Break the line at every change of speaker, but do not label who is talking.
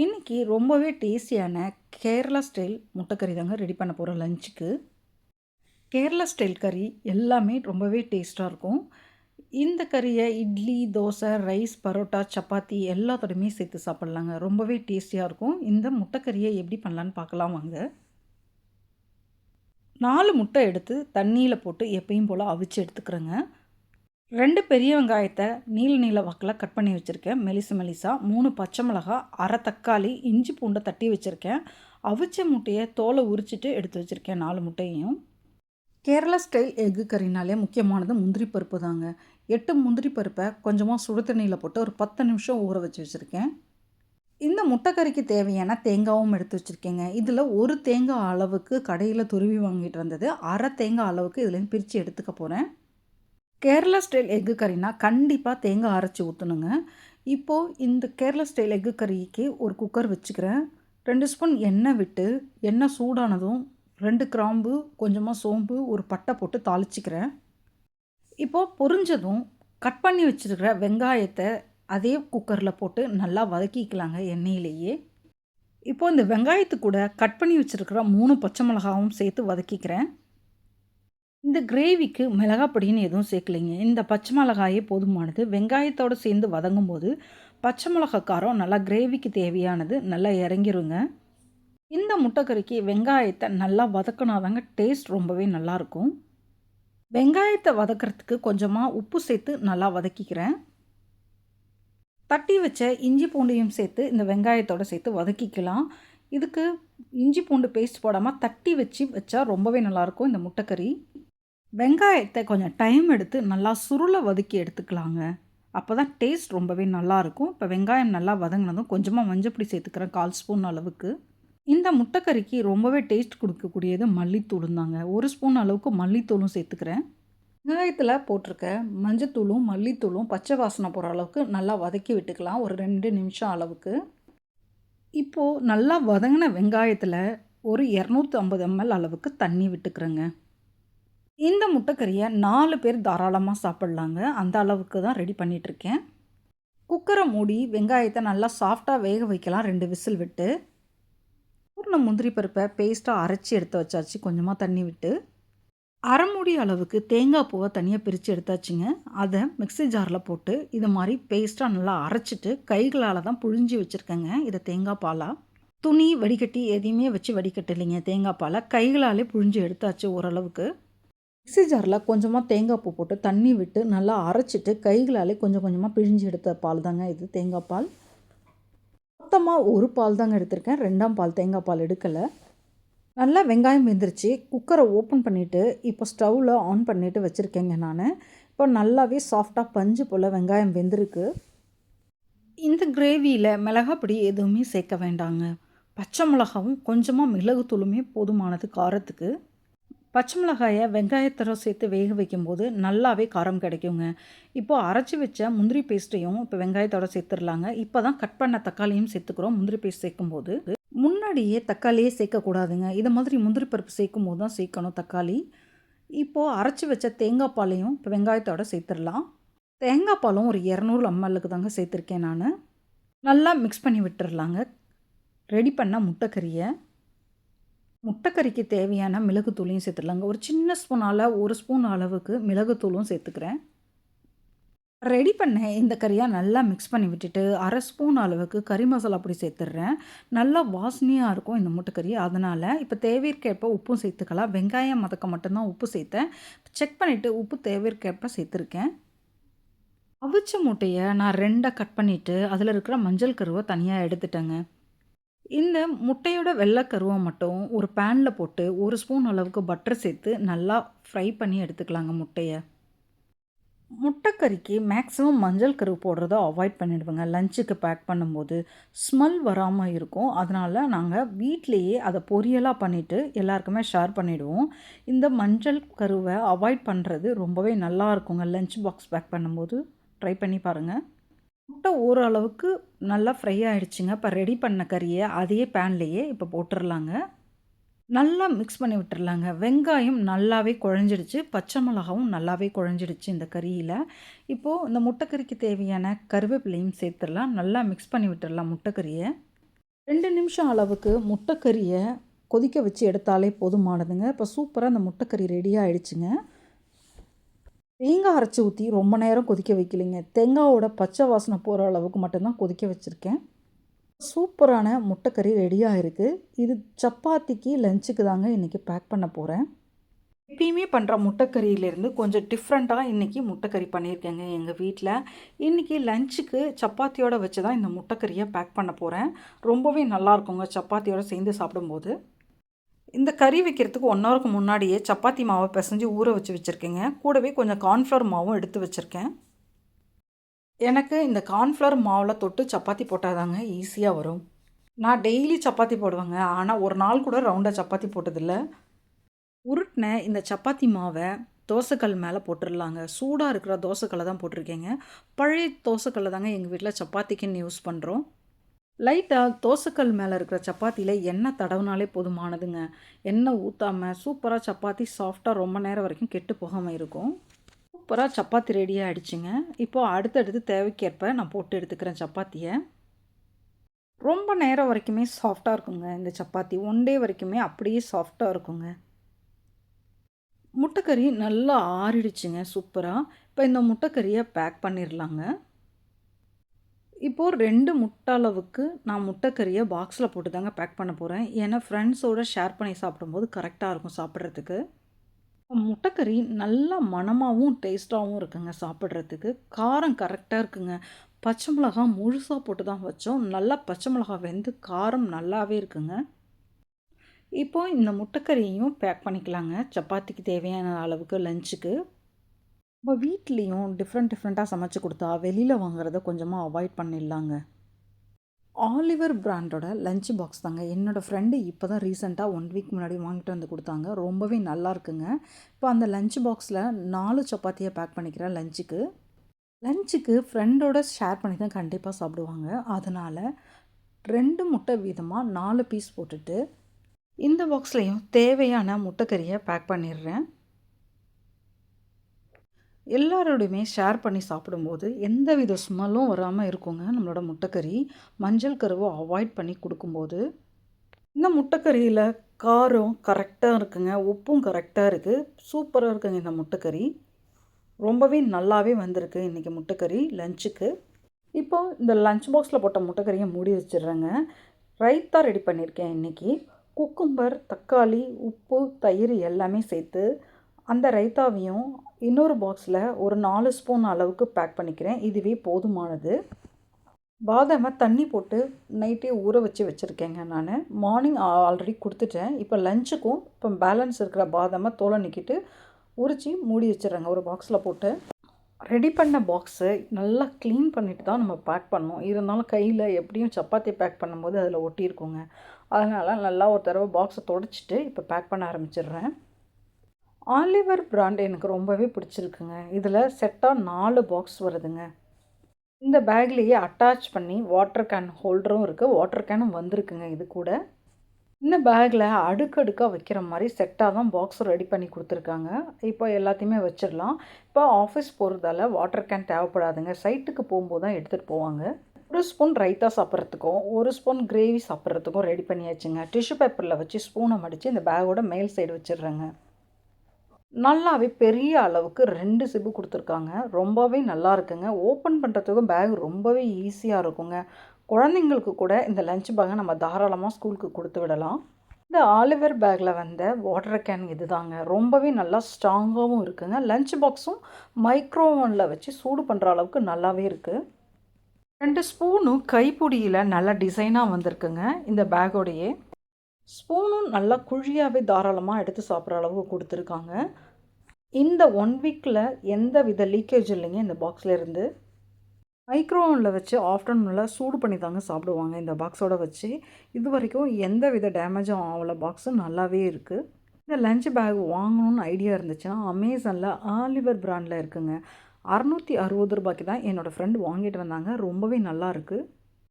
இன்னைக்கு ரொம்பவே டேஸ்டியான கேரளா ஸ்டைல் முட்டைக்கறி தாங்க ரெடி பண்ண போகிறோம் லஞ்சுக்கு. கேரளா ஸ்டைல் கறி எல்லாமே ரொம்பவே டேஸ்ட்டாக இருக்கும். இந்த கறியை இட்லி தோசை ரைஸ் பரோட்டா சப்பாத்தி எல்லாத்தோடையுமே சேர்த்து சாப்பிட்லாங்க. ரொம்பவே டேஸ்டியாக இருக்கும். இந்த முட்டைக்கறியை எப்படி பண்ணலான்னு பார்க்கலாம் வாங்க. நாலு முட்டை எடுத்து தண்ணியில் போட்டு எப்பயும் போல் அவிச்சு எடுத்துக்கிறேங்க. ரெண்டு பெரிய வெங்காயத்தை நீல நீல வாக்கில் கட் பண்ணி வச்சுருக்கேன். மெலிசு மெலிசா மூணு பச்சை மிளகா அரை தக்காளி இஞ்சி பூண்டை தட்டி வச்சுருக்கேன். அவிச்ச முட்டையை தோலை உரிச்சிட்டு எடுத்து வச்சுருக்கேன் நாலு முட்டையும் கேரளா ஸ்டைல் எக்கு கறினாலே முக்கியமானது முந்திரி பருப்பு தாங்க. எட்டு முந்திரி பருப்பை கொஞ்சமாக சுடு தண்ணியில் போட்டு ஒரு பத்து நிமிஷம் ஊற வச்சு வச்சுருக்கேன். இந்த முட்டைக்கறிக்கு தேவையான தேங்காவும் எடுத்து வச்சுருக்கேங்க. இதில் ஒரு தேங்காய் அளவுக்கு கடையில் துருவி வாங்கிட்டு வந்தது. அரை தேங்காய் அளவுக்கு இதுலேருந்து பிரித்து எடுத்துக்க போகிறேன் கேரளா ஸ்டைல் எக்கு கறினா கண்டிப்பாக தேங்காய் அரைச்சி ஊற்றணுங்க இப்போது இந்த கேரளா ஸ்டைல் எக்கு கறிக்கு ஒரு குக்கர் வச்சுக்கிறேன். ரெண்டு ஸ்பூன் எண்ணெய் விட்டு எண்ணெய் சூடானதும் ரெண்டு கிராம்பு கொஞ்சமாக சோம்பு ஒரு பட்டை போட்டு தாளிச்சிக்கிறேன். இப்போது பொரிஞ்சதும் கட் பண்ணி வச்சுருக்கிற வெங்காயத்தை அதே குக்கரில் போட்டு நல்லா வதக்கிக்கலாங்க எண்ணெயிலேயே. இப்போது இந்த வெங்காயத்து கூட கட் பண்ணி வச்சுருக்கிற மூணு பச்சை மிளகாவும் சேர்த்து வதக்கிக்கிறேன். இந்த கிரேவிக்கு மிளகாப்பொடின்னு எதுவும் சேர்க்கலைங்க. இந்த பச்சை மிளகாயே போதுமானது. வெங்காயத்தோடு சேர்ந்து வதங்கும் போது பச்சை மிளகா காரம் நல்லா கிரேவிக்கு தேவையானது நல்லா இறங்கிருங்க. இந்த முட்டைக்கறிக்கு வெங்காயத்தை நல்லா வதக்கினாதாங்க டேஸ்ட் ரொம்பவே நல்லாயிருக்கும். வெங்காயத்தை வதக்கிறதுக்கு கொஞ்சமாக உப்பு சேர்த்து நல்லா வதக்கிக்கிறேன். தட்டி வச்ச இஞ்சி பூண்டையும் சேர்த்து இந்த வெங்காயத்தோடு சேர்த்து வதக்கிக்கலாம். இதுக்கு இஞ்சி பூண்டு பேஸ்ட் போடாமல் தட்டி வச்சு வச்சா ரொம்பவே நல்லாயிருக்கும் இந்த முட்டைக்கறி. வெங்காயத்தை கொஞ்சம் டைம் எடுத்து நல்லா சுருளை வதக்கி எடுத்துக்கலாங்க. அப்போ தான் டேஸ்ட் ரொம்பவே நல்லாயிருக்கும் இப்போ வெங்காயம் நல்லா வதங்கினதும் கொஞ்சமாக மஞ்சப்பொடி சேர்த்துக்கிறேன் கால் ஸ்பூன் அளவுக்கு. இந்த முட்டைக்கறிக்கு ரொம்பவே டேஸ்ட் கொடுக்கக்கூடியது மல்லித்தூளும் தாங்க. ஒரு ஸ்பூன் அளவுக்கு மல்லித்தூளும் சேர்த்துக்கிறேன். வெங்காயத்தில் போட்டிருக்க மஞ்சத்தூளும் மல்லித்தூளும் பச்சை வாசனை போகிற அளவுக்கு நல்லா வதக்கி விட்டுக்கலாம். ஒரு ரெண்டு நிமிஷம் அளவுக்கு. இப்போது நல்லா வதங்கின வெங்காயத்தில் ஒரு இரநூத்தி ஐம்பது எம்எல் அளவுக்கு தண்ணி விட்டுக்கிறேங்க. இந்த முட்டைக்கறியை நாலு பேர் தாராளமாக சாப்பிட்லாங்க. அந்த அளவுக்கு தான் ரெடி பண்ணிகிட்ருக்கேன் குக்கரை மூடி வெங்காயத்தை நல்லா சாஃப்டாக வேக வைக்கலாம். ரெண்டு விசில் விட்டு. பூர்ண முந்திரி பருப்பை பேஸ்ட்டாக அரைச்சி எடுத்து வச்சாச்சு. கொஞ்சமாக தண்ணி விட்டு. அரை மூடி அளவுக்கு தேங்காய் பூவை தனியாக பிரித்து எடுத்தாச்சுங்க. அதை மிக்சி ஜாரில் போட்டு இது மாதிரி பேஸ்ட்டாக நல்லா அரைச்சிட்டு கைகளால் தான் புழிஞ்சி வச்சுருக்கேங்க. இதை தேங்காய் பாலாக துணி வடிகட்டி எதையுமே வச்சு வடிகட்டலைங்க. தேங்காய் பாலை கைகளாலே புழிஞ்சு எடுத்தாச்சு ஓரளவுக்கு. மிக்சி ஜாரில் கொஞ்சமாக தேங்காய் பூ போட்டு தண்ணி விட்டு நல்லா அரைச்சிட்டு கைகளாலே கொஞ்சம் கொஞ்சமாக பிழிஞ்சு எடுத்த பால் தாங்க இது தேங்காய் பால். மொத்தமாக ஒரு பால் தாங்க எடுத்திருக்கேன். ரெண்டாம் பால் தேங்காய் பால் எடுக்கலை. நல்லா வெங்காயம் வெந்துருச்சு. குக்கரை ஓப்பன் பண்ணிவிட்டு இப்போ ஸ்டவ்வில் ஆன் பண்ணிவிட்டு வச்சுருக்கேங்க நான். இப்போ நல்லாவே சாஃப்டாக பஞ்சு போல் வெங்காயம் வெந்திருக்கு. இந்த கிரேவியில் மிளகாப்பொடி எதுவுமே சேர்க்க வேண்டாங்க. பச்சை மிளகாவும் கொஞ்சமாக மிளகுத்தூளுமே போதுமானது காரத்துக்கு. பச்சை மிளகாயை வெங்காயத்தரம் சேர்த்து வேக வைக்கும்போது நல்லாவே காரம் கிடைக்குங்க. இப்போது அரைச்சி வச்ச முந்திரி பேஸ்ட்டையும் இப்போ வெங்காயத்தோட சேர்த்துடலாங்க. இப்போ தான் கட் பண்ண தக்காளியும் சேர்த்துக்கிறோம். முந்திரி பேஸ்ட் சேர்க்கும்போது முன்னாடியே தக்காளியே சேர்க்கக்கூடாதுங்க. இதை மாதிரி முந்திரி பருப்பு சேர்க்கும் போது தான் சேர்க்கணும் தக்காளி. இப்போது அரைச்சி வச்ச தேங்காய் பாலையும் இப்போ வெங்காயத்தோட சேர்த்துடலாம். தேங்காய் பாலும் ஒரு இரநூறு எம்எல்லுக்கு தாங்க சேர்த்துருக்கேன் நான். நல்லா மிக்ஸ் பண்ணி விட்டுடலாங்க. ரெடி பண்ண முட்டைக்கறியை. முட்டைக்கறிக்கு தேவையான மிளகுத்தூளையும் சேர்த்துடலாங்க. ஒரு சின்ன ஸ்பூனால் ஒரு ஸ்பூன் அளவுக்கு மிளகுத்தூளும் சேர்த்துக்கிறேன். ரெடி பண்ண இந்த கறியாக நல்லா மிக்ஸ் பண்ணி விட்டுட்டு அரை ஸ்பூன் அளவுக்கு கறி மசாலா பொடி சேர்த்துட்றேன். நல்லா வாசனையாக இருக்கும் இந்த முட்டைக்கறி அதனால் இப்போ தேவைக்கேற்ப உப்பும் சேர்த்துக்கலாம். வெங்காயம் மதக்க மட்டும்தான் உப்பு சேர்த்தேன். செக் பண்ணிவிட்டு உப்பு தேவைக்கேற்ப சேர்த்துருக்கேன். அவிச்ச மூட்டையை நான் ரெண்டாக கட் பண்ணிவிட்டு அதில் இருக்கிற மஞ்சள் கருவை தனியாக எடுத்துட்டேங்க. இந்த முட்டையோட வெள்ளைக்கருவை மட்டும் ஒரு பேனில் போட்டு ஒரு ஸ்பூன் அளவுக்கு பட்டர் சேர்த்து நல்லா ஃப்ரை பண்ணி எடுத்துக்கலாங்க முட்டையை. முட்டைக்கறிக்கு மேக்ஸிமம் மஞ்சள் கருவு போடுறத அவாய்ட் பண்ணிடுவோங்க. லஞ்சுக்கு பேக் பண்ணும்போது ஸ்மெல் வராமல் இருக்கும். அதனால் நாங்கள் வீட்லேயே அதை பொரியலாக பண்ணிவிட்டு எல்லாருக்குமே ஷேர் பண்ணிவிடுவோம் இந்த மஞ்சள் கருவை அவாய்ட் பண்ணுறது ரொம்பவே நல்லா இருக்குங்க. லஞ்ச் பாக்ஸ் பேக் பண்ணும்போது ட்ரை பண்ணி பாருங்கள் முட்டை ஓரளவுக்கு நல்லா ஃப்ரை ஆகிடுச்சிங்க இப்போ ரெடி பண்ண கறியை அதே பேன்லேயே இப்போ போட்டுடலாங்க நல்லா மிக்ஸ் பண்ணி விட்டுறலாங்க. வெங்காயம் நல்லாவே குழஞ்சிடுச்சு. பச்சை மிளகாவும் நல்லாவே குழஞ்சிடுச்சு இந்த கறியில். இப்போது இந்த முட்டைக்கறிக்கு தேவையான கருவேப்பிலையும் சேர்த்துடலாம். நல்லா மிக்ஸ் பண்ணி விட்டுடலாம் முட்டைக்கறியை. ரெண்டு நிமிஷம் அளவுக்கு முட்டைக்கறியை கொதிக்க வச்சு எடுத்தாலே போதுமானதுங்க. இப்போ சூப்பராக அந்த முட்டைக்கறி ரெடி ஆகிடுச்சுங்க தேங்காய் அரைச்சி ஊற்றி ரொம்ப நேரம் கொதிக்க வைக்கலைங்க. தேங்காவோட பச்சை வாசனை போகிற அளவுக்கு மட்டும்தான் கொதிக்க வச்சுருக்கேன். சூப்பரான முட்டைக்கறி ரெடியாக இருக்குது இது சப்பாத்திக்கு லஞ்சுக்கு தாங்க இன்றைக்கி பேக் பண்ண போகிறேன் எப்பயுமே பண்ணுற முட்டைக்கறியிலேருந்து கொஞ்சம் டிஃப்ரெண்ட்டாக இன்றைக்கி முட்டைக்கறி பண்ணியிருக்கேங்க எங்கள் வீட்டில் இன்றைக்கி லஞ்சுக்கு சப்பாத்தியோடு வச்சு தான் இந்த முட்டைக்கறியை பேக் பண்ண போகிறேன் ரொம்பவே நல்லாயிருக்குங்க சப்பாத்தியோடு சேர்ந்து சாப்பிடும்போது. இந்த கறி வைக்கிறதுக்கு ஒன் ஹவருக்கு முன்னாடியே சப்பாத்தி மாவை பிசைஞ்சு ஊற வச்சு வச்சுருக்கேங்க. கூடவே கொஞ்சம் கார்ன்ஃப்ளவர் மாவும் எடுத்து வச்சுருக்கேன். எனக்கு இந்த கார்ன்ஃப்ளவர் மாவில் தொட்டு சப்பாத்தி போட்டால் தாங்க ஈஸியாக வரும். நான் டெய்லி சப்பாத்தி போடுவேங்க. ஆனால் ஒரு நாள் கூட ரவுண்டாக சப்பாத்தி போட்டதில்லை. உருட்டின இந்த சப்பாத்தி மாவை தோசைக்கல் மேலே போட்டுடலாங்க சூடாக இருக்கிற தோசைக்கல்லை தான் போட்டிருக்கேங்க. பழைய தோசைக்கல்லை தாங்க எங்கள் வீட்டில் சப்பாத்திக்குன்னு யூஸ் பண்ணுறோம் லைட்டாக தோசைக்கல் மேலே இருக்கிற சப்பாத்தியில் எண்ணெய் தடவுனாலே போதுமானதுங்க. எண்ணெய் ஊற்றாமல் சூப்பராக சப்பாத்தி சாஃப்டாக ரொம்ப நேரம் வரைக்கும் கெட்டு போகாமல் இருக்கும். சூப்பராக சப்பாத்தி ரெடியாக ஆகிடுச்சிங்க இப்போது அடுத்தடுத்து தேவைக்கேற்ப நான் போட்டு எடுத்துக்கிறேன் சப்பாத்தியை. ரொம்ப நேரம் வரைக்குமே சாஃப்டாக இருக்குங்க இந்த சப்பாத்தி. ஒன் டே வரைக்குமே அப்படியே சாஃப்டாக இருக்குங்க. முட்டைக்கறி நல்லா ஆறிடுச்சுங்க சூப்பராக இப்போ இந்த முட்டைக்கறியை பேக் பண்ணிடலாங்க இப்போது ரெண்டு முட்டை அளவுக்கு நான் முட்டைக்கறியை பாக்ஸில் போட்டு தாங்க பேக் பண்ண போகிறேன் ஏன்னா ஃப்ரெண்ட்ஸோடு ஷேர் பண்ணி சாப்பிடும்போது கரெக்டாக இருக்கும் சாப்பிட்றதுக்கு. முட்டைக்கறி நல்லா மணமாகவும் டேஸ்ட்டாகவும் இருக்குங்க சாப்பிட்றதுக்கு. காரம் கரெக்டாக இருக்குங்க. பச்சை மிளகா முழுசாக போட்டு தான் வச்சோம். நல்லா பச்சை மிளகா வெந்து காரம் நல்லாவே இருக்குங்க. இப்போது இந்த முட்டைக்கறியையும் பேக் பண்ணிக்கலாங்க. சப்பாத்திக்கு தேவையான அளவுக்கு லஞ்சுக்கு நம்ம வீட்லேயும் டிஃப்ரெண்ட் டிஃப்ரெண்ட்டாக சமைச்சு கொடுத்தா வெளியில் வாங்குறத கொஞ்சமாக அவாய்ட் பண்ணிடலாங்க. ஆலிவர் பிராண்டோட லஞ்ச் பாக்ஸ் தாங்க என்னோடய ஃப்ரெண்டு இப்போ தான் ரீசெண்டாக ஒன் வீக் முன்னாடி வாங்கிட்டு வந்து கொடுத்தாங்க. ரொம்பவே நல்லா இருக்குங்க. இப்போ அந்த லஞ்ச் பாக்ஸில் நாலு சப்பாத்தியை பேக் பண்ணிக்கிறேன் லஞ்சுக்கு லஞ்சுக்கு ஃப்ரெண்டோட ஷேர் பண்ணி தான் கண்டிப்பாக சாப்பிடுவாங்க. அதனால் ரெண்டு முட்டை வீதமாக நாலு பீஸ் போட்டுட்டு இந்த பாக்ஸ்லேயும் தேவையான முட்டைக்கறியை பேக் பண்ணிடுறேன். எல்லாரோடையுமே ஷேர் பண்ணி சாப்பிடும்போது எந்த வித ஸ்மெல்லும் வராமல் இருக்குங்க நம்மளோட முட்டைக்கறி. மஞ்சள் கருவை அவாய்ட் பண்ணி கொடுக்கும்போது இந்த முட்டைக்கறியில் காரம் கரெக்டாக இருக்குங்க உப்பும் கரெக்டாக இருக்குது சூப்பராக இருக்குங்க இந்த முட்டைக்கறி. ரொம்பவே நல்லாவே வந்திருக்கு இன்றைக்கி முட்டைக்கறி லஞ்சுக்கு இப்போ இந்த லஞ்ச் பாக்ஸில் போட்ட முட்டைக்கறியை மூடி வச்சிடுறேங்க. ரைத்தா ரெடி பண்ணியிருக்கேன் இன்றைக்கி குக்கும்பர் தக்காளி உப்பு தயிர் எல்லாமே சேர்த்து அந்த ரைத்தாவையும் இன்னொரு பாக்ஸில் ஒரு நாலு ஸ்பூன் அளவுக்கு பேக் பண்ணிக்கிறேன். இதுவே போதுமானது. பாதாமை தண்ணி போட்டு நைட்டே ஊற வச்சு வச்சுருக்கேங்க நான். மார்னிங் ஆல்ரெடி கொடுத்துட்டேன். இப்போ லஞ்சுக்கும் இப்போ பேலன்ஸ் இருக்கிற பாதாமை தோலை நிற்கிட்டு உரித்து மூடி வச்சிடுறேங்க. ஒரு பாக்ஸில் போட்டு. ரெடி பண்ண பாக்ஸு நல்லா க்ளீன் பண்ணிவிட்டு தான் நம்ம பேக் பண்ணோம் இருந்தாலும் கையில் எப்படியும் சப்பாத்தி பேக் பண்ணும்போது அதில் ஒட்டியிருக்கோங்க. அதனால் நல்லா ஒரு தடவை பாக்ஸை தொடச்சிட்டு இப்போ பேக் பண்ண ஆரம்பிச்சிடுறேன். ஆலிவர் பிராண்ட் எனக்கு ரொம்பவே பிடிச்சிருக்குங்க. இதில் செட்டாக நாலு பாக்ஸ் வருதுங்க. இந்த பேக்லேயே அட்டாச் பண்ணி வாட்டர் கேன் ஹோல்டரும் இருக்குது வாட்டர் கேனும் வந்திருக்குங்க இது கூட. இந்த பேக்கில் அடுக்கடுக்காக வைக்கிற மாதிரி செட்டாக தான் பாக்ஸ் ரெடி பண்ணி கொடுத்துருக்காங்க. இப்போ எல்லாத்தையுமே வச்சிடலாம். இப்போ ஆஃபீஸ் போகிறதால வாட்டர் கேன் தேவைப்படாதுங்க. சைட்டுக்கு போகும்போது தான் எடுத்துகிட்டு போவாங்க. ஒரு ஸ்பூன் ரைத்தா சாப்பிட்றதுக்கும் ஒரு ஸ்பூன் கிரேவி சாப்பிட்றதுக்கும் ரெடி பண்ணியாச்சுங்க. டிஷ்யூ பேப்பரில் வச்சு ஸ்பூனை மடித்து இந்த பேக்கோட மேல் சைடு வச்சிடுறேங்க. நல்லாவே பெரிய அளவுக்கு ரெண்டு சிப்பு கொடுத்துருக்காங்க. ரொம்பவே நல்லா இருக்குங்க. ஓப்பன் பண்ணுறதுக்கும் பேக் ரொம்பவே ஈஸியாக இருக்குங்க. குழந்தைங்களுக்கு கூட இந்த லஞ்ச் பேக்கை நம்ம தாராளமாக ஸ்கூலுக்கு கொடுத்து விடலாம். இந்த ஆலிவர் பேக்கில் வந்த வாட்டர் கேன் இது தாங்க ரொம்பவே நல்லா ஸ்ட்ராங்காகவும் இருக்குங்க. லஞ்ச் பாக்ஸும் மைக்ரோவனில் வச்சு சூடு பண்ணுற அளவுக்கு நல்லாவே இருக்குது ரெண்டு ஸ்பூனும் கைப்பொடியில் நல்லா டிசைனாக வந்திருக்குங்க. இந்த பேக்கோடையே ஸ்பூனும் நல்லா குழியாகவே தாராளமாக எடுத்து சாப்பிட்ற அளவுக்கு கொடுத்துருக்காங்க. இந்த ஒன் வீக்கில் எந்த வித லீக்கேஜ் இல்லைங்க இந்த பாக்ஸில் இருந்து. மைக்ரோவனில் வச்சு ஆஃப்டர்நூனில் சூடு பண்ணி தாங்க சாப்பிடுவாங்க இந்த பாக்ஸோட வச்சு. இது வரைக்கும் எந்த வித டேமேஜும் ஆகல பாக்ஸும் நல்லாவே இருக்குது இந்த லஞ்ச் பேக் வாங்கணும்னு ஐடியா இருந்துச்சுன்னா அமேசானில் ஆலிவர் பிராண்டில் இருக்குங்க. அறநூற்றி அறுபது ரூபாய்க்கு தான் என்னோடய ஃப்ரெண்டு வாங்கிட்டு வந்தாங்க ரொம்பவே நல்லாயிருக்கு